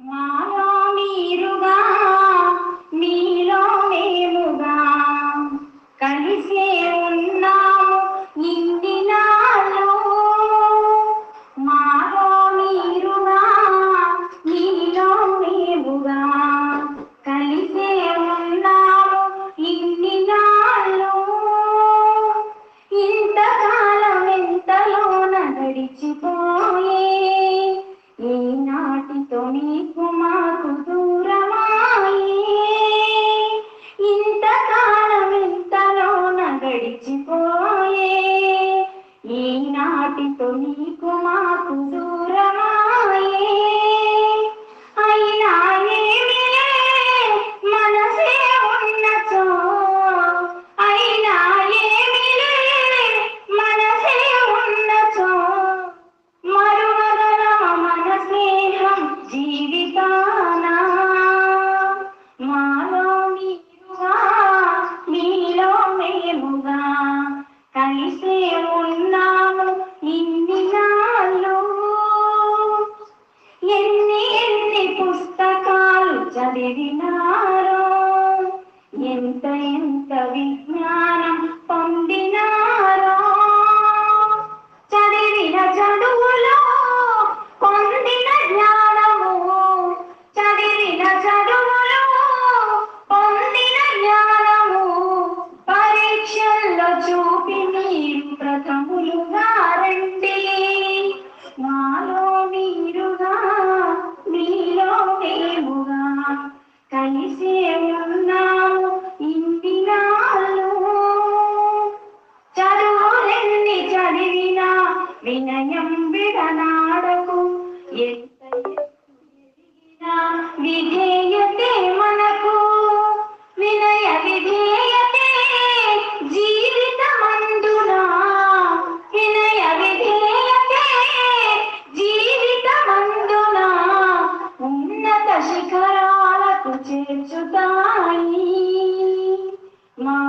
మాలో మీరుగా మీలో మేముగా కలిసే ఉన్నాము ఇన్ని మాలో మీరుగా మీలో మేముగా కలిసే ఉన్నాము ఇన్ని ఇంతకాలం ఎంతలోన గడిచిపోయే? ఎంతలోన ఈనాటితో నీకు మాకు పుస్తకాలు ఎంత ఎంత విజ్ఞానం పొంది చదివినా వినయం విడనాడకు. ఎంత విధేయతే మనకు. వినయ విధేయతే జీవితమందునా. వినయ విధేయతే జీవితమందునా. ఉన్నత శిఖరాలకు చేర్చుతాయి మా